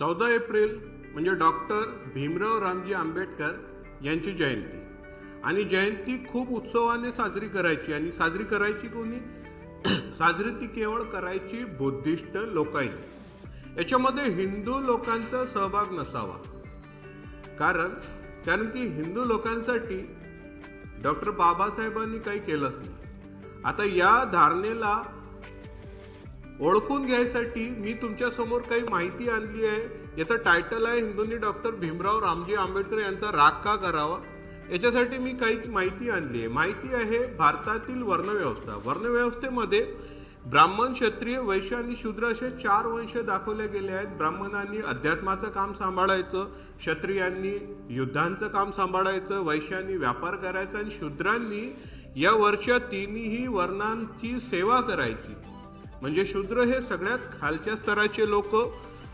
चौदा एप्रिल म्हणजे डॉक्टर भीमराव रामजी आंबेडकर यांची जयंती. आणि जयंती खूप उत्सवाने साजरी करायची आणि साजरी करायची कोणी? साजरी ती केवळ करायची बुद्धिस्ट लोकांनी. याच्यामध्ये हिंदू लोकांचा सहभाग नसावा. कारण कारण की हिंदू लोकांसाठी डॉक्टर बाबासाहेबांनी काही केलंच नाही. आता या धारणेला ओळखून घ्यायसाठी मी तुमच्यासमोर काही माहिती आणली आहे. याचं टायटल आहे हिंदूंनी डॉक्टर भीमराव रामजी आंबेडकर यांचा राग का करावा? याच्यासाठी मी काही माहिती आणली आहे. माहिती आहे भारतातील वर्णव्यवस्था. वर्णव्यवस्थेमध्ये ब्राह्मण क्षत्रिय वैश्य आणि शूद्र असे चार वंश दाखवले गेले आहेत. ब्राह्मणांनी अध्यात्माचं काम सांभाळायचं क्षत्रियांनी युद्धांचं काम सांभाळायचं वैश्यांनी व्यापार करायचा आणि शूद्रांनी या वर्षात तिन्ही वर्णांची सेवा करायची. म्हणजे शूद्र हे सगळ्यात खालच्या स्तराचे लोक.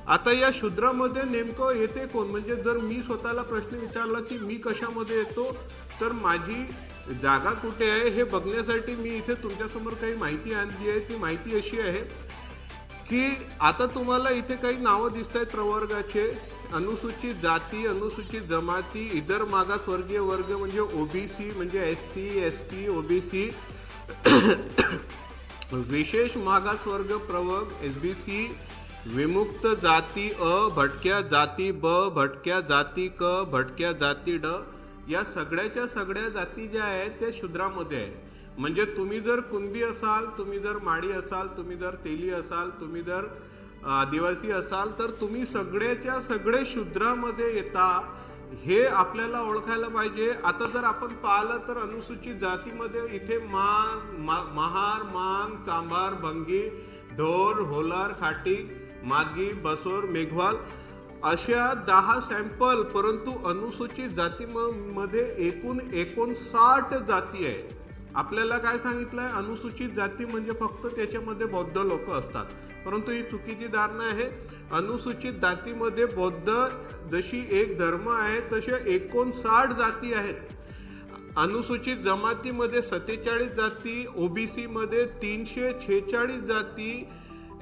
आता या शूद्रामध्ये नेमकं येते कोण? म्हणजे जर मी स्वतःला प्रश्न विचारला की मी कशामध्ये येतो तर माझी जागा कुठे आहे हे बघण्यासाठी मी इथे तुमच्यासमोर काही माहिती आणली आहे. ती माहिती अशी आहे की आता तुम्हाला इथे काही नावं दिसत आहेत प्रवर्गाचे. अनुसूचित जाती अनुसूचित जमाती इतर मागासवर्गीय वर्ग म्हणजे ओबीसी म्हणजे S C S T OBC. विशेष मागासवर्ग प्रवर्ग एस बी सी विमुक्त जाती अ भटक्या जाती ब भटक्या जाती क भटक्या जाती ड या सगळ्याच्या सगळ्या जाती ज्या आहेत त्या शूद्रामध्ये आहे म्हणजे तुम्ही जर कुणबी असाल तुम्ही जर माडी असाल तुम्ही जर तेली असाल तुम्ही जर आदिवासी असाल तर तुम्ही सगळ्याच्या सगळे शूद्रामध्ये येता. हे आपल्याला ओळखायला पाहिजे. आता जर आपण पाहिलं तर अनुसूचित जातीमध्ये इथे मान मा, महार मांग चांभार भंगी ढोर होलार खाटी मागी बसोर मेघवाल अशा दहा सॅम्पल परंतु अनुसूचित जातीमध्ये एकूण एकोणसाठ जाती आहे आपल्याला काय सांगितलंय? अनुसूचित जाती म्हणजे फक्त त्याच्यामध्ये बौद्ध लोक असतात. परंतु ही चुकीची धारणा आहे. अनुसूचित जातीमध्ये बौद्ध जशी एक धर्म आहे तसे एकोणसाठ जाती आहेत. अनुसूचित जमातीमध्ये सत्तेचाळीस जाती ओ बी सीमध्ये तीनशे छेचाळीस जाती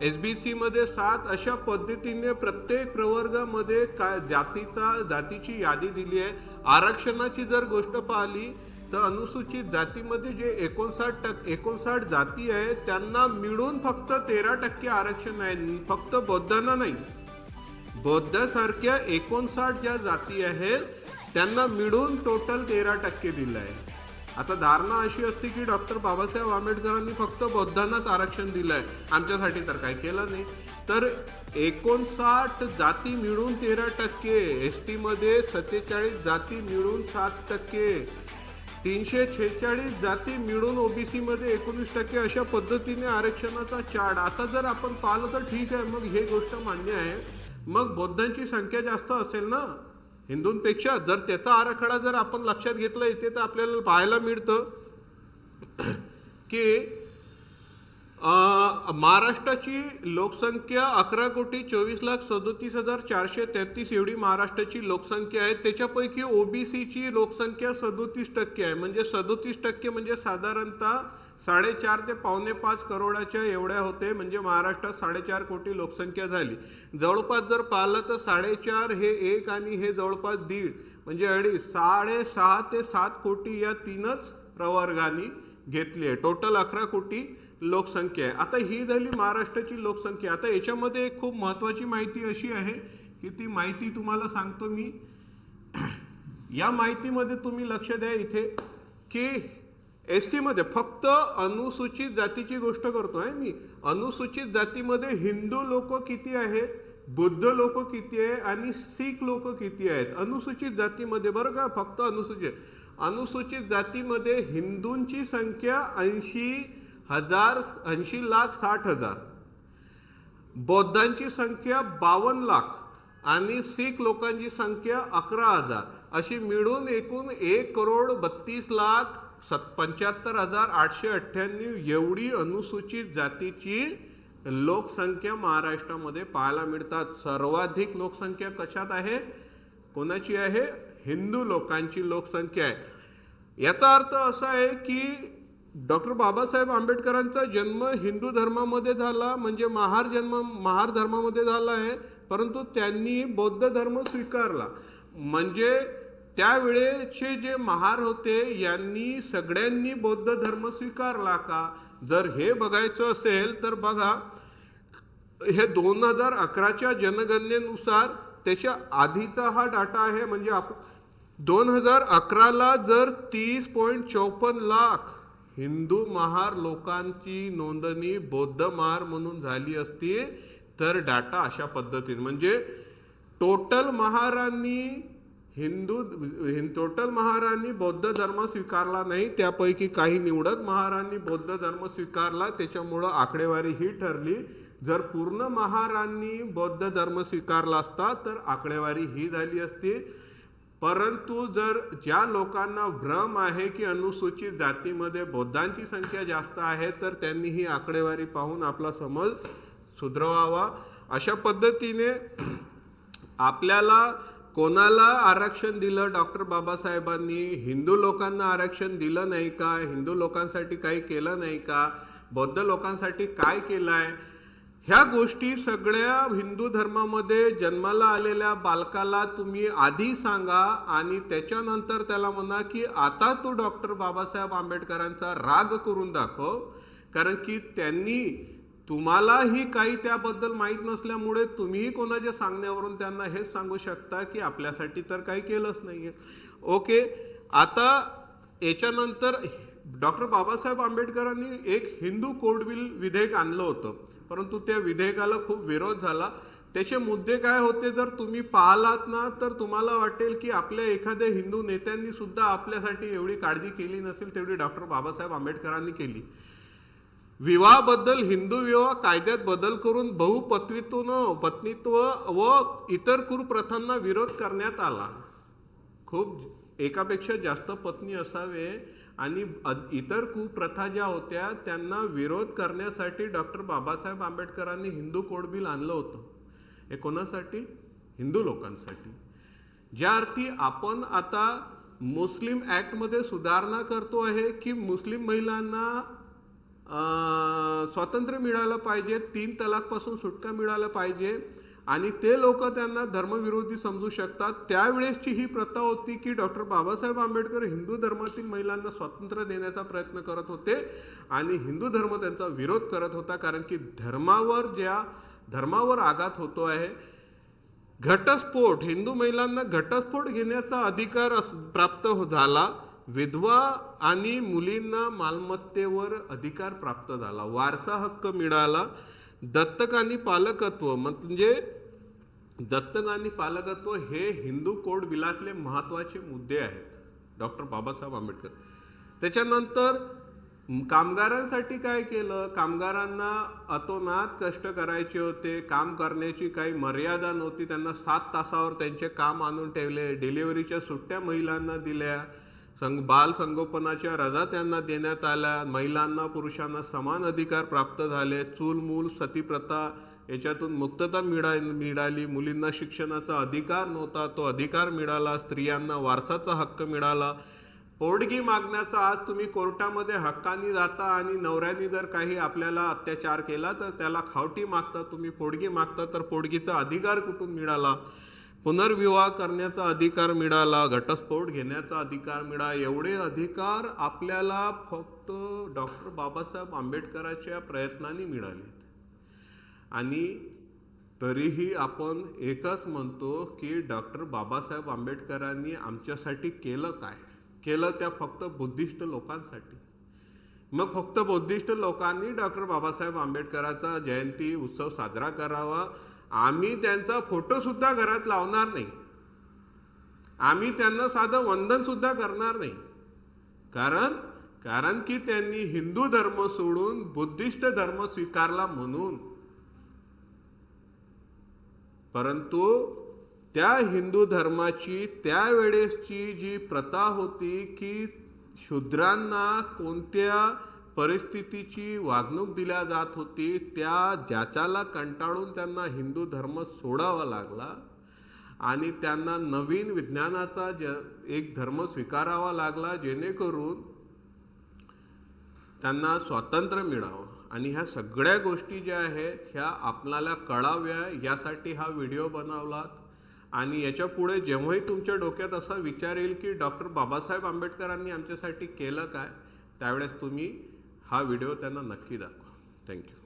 एस बी सीमध्ये सात. अशा पद्धतीने प्रत्येक प्रवर्गामध्ये काय जातीचा जातीची यादी दिली आहे. आरक्षणाची जर गोष्ट पाहिली तर अनुसूचित जातीमध्ये जे एकोणसाठ टक्के एकोणसाठ जाती आहेत त्यांना मिळून फक्त तेरा टक्के आरक्षण आहे. फक्त बौद्धांना नाही. बौद्धासारख्या एकोणसाठ ज्या जाती आहेत त्यांना मिळून टोटल तेरा टक्के दिलं आहे. आता धारणा अशी असते की डॉक्टर बाबासाहेब आंबेडकरांनी फक्त बौद्धांनाच आरक्षण दिलं आहे आमच्यासाठी तर काही केलं नाही. तर एकोणसाठ जाती मिळून तेरा टक्के एस टीमध्ये सत्तेचाळीस जाती मिळून सात टक्के. तीनशे छेचाळीस जाती मिळून ओबीसीमध्ये एकोणीस टक्के अशा पद्धतीने आरक्षणाचा चार्ट. आता जर आपण पाहिलं तर ठीक आहे मग हे गोष्ट मान्य आहे. मग बौद्धांची संख्या जास्त असेल ना? हिंदूंपेक्षा जर त्याचा आराखडा जर आपण लक्षात घेतला इथे तर आपल्याला पाहायला मिळतं की महाराष्ट्राची लोकसंख्या अकरा कोटी चोवीस लाख सदोतीस हजार चारशे तेहतीस एवढी महाराष्ट्राची लोकसंख्या आहे. त्याच्यापैकी ओबीसीची लोकसंख्या सदोतीस टक्के आहे. म्हणजे सदोतीस टक्के म्हणजे साधारणतः साडेचार ते पावणे पाच करोडाच्या एवढ्या होते. म्हणजे महाराष्ट्रात साडेचार कोटी लोकसंख्या झाली. जवळपास जर पाहिलं तर साडेचार हे एक आणि हे जवळपास दीड म्हणजे अडीच साडेसहा ते सात कोटी या तीनच प्रवर्गाने घेतली आहे. टोटल अकरा कोटी लोकसंख्या आहे. आता ही झाली महाराष्ट्राची लोकसंख्या. आता याच्यामध्ये एक खूप महत्त्वाची माहिती अशी आहे की ती माहिती तुम्हाला सांगतो मी. या माहितीमध्ये तुम्ही लक्ष द्या इथे की एस सीमध्ये फक्त अनुसूचित जातीची गोष्ट करतो आहे मी. अनुसूचित जातीमध्ये हिंदू लोक किती आहेत? बुद्ध लोक किती आहे? आणि सिख लोक किती आहेत? अनुसूचित जातीमध्ये बरं का? फक्त अनुसूचित. अनुसूचित जातीमध्ये हिंदूंची संख्या ऐंशी हजार ऐंशी लाख साठ हजार. बौद्धांची संख्या बावन्न लाख आणि शीख लोकांची संख्या अकरा हजार. अशी मिळून एकूण एक करोड बत्तीस लाख सत पंच्याहत्तर हजार आठशे अठ्ठ्याण्णव एवढी अनुसूचित जातीची लोकसंख्या महाराष्ट्रामध्ये पाहायला मिळतात. सर्वाधिक लोकसंख्या कशात आहे? कोणाची आहे? हिंदू लोकांची लोकसंख्या आहे. याचा अर्थ असा आहे की डॉक्टर बाबासाहेब आंबेडकरांचा जन्म हिंदू धर्मामध्ये झाला म्हणजे महार जन्म महार धर्मामध्ये झाला आहे परंतु त्यांनी बौद्ध धर्म स्वीकारला. म्हणजे त्यावेळेचे जे महार होते यांनी सगळ्यांनी बौद्ध धर्म स्वीकारला का? जर हे बघायचं असेल तर बघा हे दोन हजार अकराच्या जनगणनेनुसार त्याच्या आधीचा हा डाटा आहे म्हणजे आप दोन हजार अकराला जर तीस पॉईंट चौपन्न लाख हिंदू महार लोकांची नोंदणी बौद्ध महार म्हणून झाली असती तर डाटा अशा पद्धतीने म्हणजे टोटल महारांनी हिंदू टोटल महारांनी बौद्ध धर्म स्वीकारला नाही त्यापैकी काही निवडक महारांनी बौद्ध धर्म स्वीकारला त्याच्यामुळं आकडेवारी ही ठरली. जर पूर्ण महारांनी बौद्ध धर्म स्वीकारला असता तर आकडेवारी ही झाली असती. परंतु जर ज्या लोकांना भ्रम आहे की अनुसूचित जातीमध्ये बौद्धांची संख्या जास्त आहे तर त्यांनी ही आकडेवारी पाहून आपला समज सुधरवावा. अशा पद्धतीने आपल्याला कोणाला आरक्षण दिलं? डॉक्टर बाबासाहेबांनी हिंदू लोकांना आरक्षण दिलं नाही का? हिंदू लोकांसाठी काही केलं नाही का? बौद्ध लोकांसाठी काय केलं आहे ह्या गोष्टी सगळ्या हिंदू धर्मामध्ये जन्माला आलेल्या बालकाला तुम्ही आधी सांगा आणि त्याच्यानंतर त्याला म्हणा की आता तू डॉक्टर बाबासाहेब आंबेडकरांचा राग करून दाखव. कारण की त्यांनी तुम्हालाही काही त्याबद्दल माहीत नसल्यामुळे तुम्हीही कोणाच्या सांगण्यावरून त्यांना हेच सांगू शकता की आपल्यासाठी तर काही केलंच नाहीये. ओके आता याच्यानंतर डॉक्टर बाबासाहेब आंबेडकरांनी एक हिंदू कोडविल विधेयक आणलं होतं. परंतु त्या विधेयकाला खूप विरोध झाला. त्याचे मुद्दे काय होते? जर तुम्ही पाहलात ना तर तुम्हाला वाटेल की आपल्या एखाद्या हिंदू नेत्यांनी सुद्धा आपल्यासाठी एवढी काळजी केली नसेल तेवढी डॉक्टर बाबासाहेब आंबेडकरांनी केली. विवाहाबद्दल हिंदू विवाह कायद्यात बदल करून बहुपत्नीत्व पत्नीत्व व इतर कुप्रथांना विरोध करण्यात आला. खूप एकापेक्षा जास्त पत्नी असावे आणि इतर कुप्रथा ज्या होत्या त्यांना विरोध करण्यासाठी डॉक्टर बाबासाहेब आंबेडकरांनी हिंदू कोड बिल आणलं होतं. हे कोणासाठी? हिंदू लोकांसाठी. ज्या अर्थी आपण आता मुस्लिम ॲक्टमध्ये सुधारणा करतो आहे की मुस्लिम महिलांना स्वातंत्र्य मिळालं पाहिजे तीन तलाकपासून सुटका मिळाला पाहिजे आणि ते लोक त्यांना धर्मविरोधी समजू शकतात. त्यावेळेसची ही प्रथा होती की डॉक्टर बाबासाहेब आंबेडकर हिंदू धर्मातील महिलांना स्वातंत्र्य देण्याचा प्रयत्न करत होते आणि हिंदू धर्म त्यांचा विरोध करत होता कारण की धर्मावर ज्या धर्मावर आघात होतो आहे घटस्फोट हिंदू महिलांना घटस्फोट घेण्याचा अधिकार अस- प्राप्त हो- झाला. विधवा आणि मुलींना मालमत्तेवर अधिकार प्राप्त झाला. वारसा हक्क मिळाला. दत्तक आणि पालकत्व म्हणजे दत्तक आणि पालकत्व हे हिंदू कोड बिलातले महत्त्वाचे मुद्दे आहेत. डॉक्टर बाबासाहेब आंबेडकर. त्याच्यानंतर कामगारांसाठी काय केलं? कामगारांना अतोनात कष्ट करायचे होते काम करण्याची काही मर्यादा नव्हती त्यांना सात तासावर त्यांचे काम आणून ठेवले डिलिव्हरीच्या सुट्ट्या महिलांना दिल्या. संग बाल संगोपनाच्या रजा त्यांना देण्यात आल्या. महिलांना पुरुषांना समान अधिकार प्राप्त झाले. चूलमूल सतीप्रथा याच्यातून मुक्तता मिळा मिळाली. मुलींना शिक्षणाचा अधिकार नव्हता. तो अधिकार मिळाला. स्त्रियांना वारसाचा हक्क मिळाला. पोडगी मागण्याचा आज तुम्ही कोर्टामध्ये हक्कानी जाता आणि नवऱ्यानी जर काही आपल्याला अत्याचार केला तर त्याला खावटी मागता. तुम्ही पोडगी मागता तर पोडगीचा अधिकार कुठून मिळाला? पुनर्विवाह करण्याचा अधिकार मिळाला घटस्फोट घेण्याचा अधिकार मिळाला एवढे अधिकार आपल्याला फक्त डॉक्टर बाबासाहेब आंबेडकरांच्या प्रयत्नांनी मिळालेत आणि तरीही आपण एकच म्हणतो की डॉक्टर बाबासाहेब आंबेडकरांनी आमच्यासाठी केलं काय? केलं त्या फक्त बुद्धिस्ट लोकांसाठी. मग फक्त बुद्धिस्ट लोकांनी डॉक्टर बाबासाहेब आंबेडकरांचा जयंती उत्सव साजरा करावा आम्ही त्यांचा फोटो सुद्धा घरात लावणार नाही. आम्ही त्यांना साधं वंदन सुद्धा करणार नाही. कारण कारण की त्यांनी हिंदू धर्म सोडून बुद्धिस्ट धर्म स्वीकारला म्हणून. परंतु त्या हिंदू धर्माची त्यावेळेसची जी प्रथा होती की शूद्रांना कोणत्या परिस्थितीची वागणूक दिल्या जात होती त्या ज्याच्याला कंटाळून त्यांना हिंदू धर्म सोडावा लागला आणि त्यांना नवीन विज्ञानाचा ज एक धर्म स्वीकारावा लागला जेणेकरून त्यांना स्वातंत्र्य मिळावं. आणि ह्या सगळ्या गोष्टी ज्या आहेत ह्या आपल्याला कळाव्या यासाठी हा व्हिडिओ बनवलात. आणि याच्यापुढे जेव्हाही तुमच्या डोक्यात असा विचार येईल की डॉक्टर बाबासाहेब आंबेडकरांनी आमच्यासाठी केलं काय त्यावेळेस तुम्ही हा व्हिडिओ त्यांना नक्की दाखवा. थँक्यू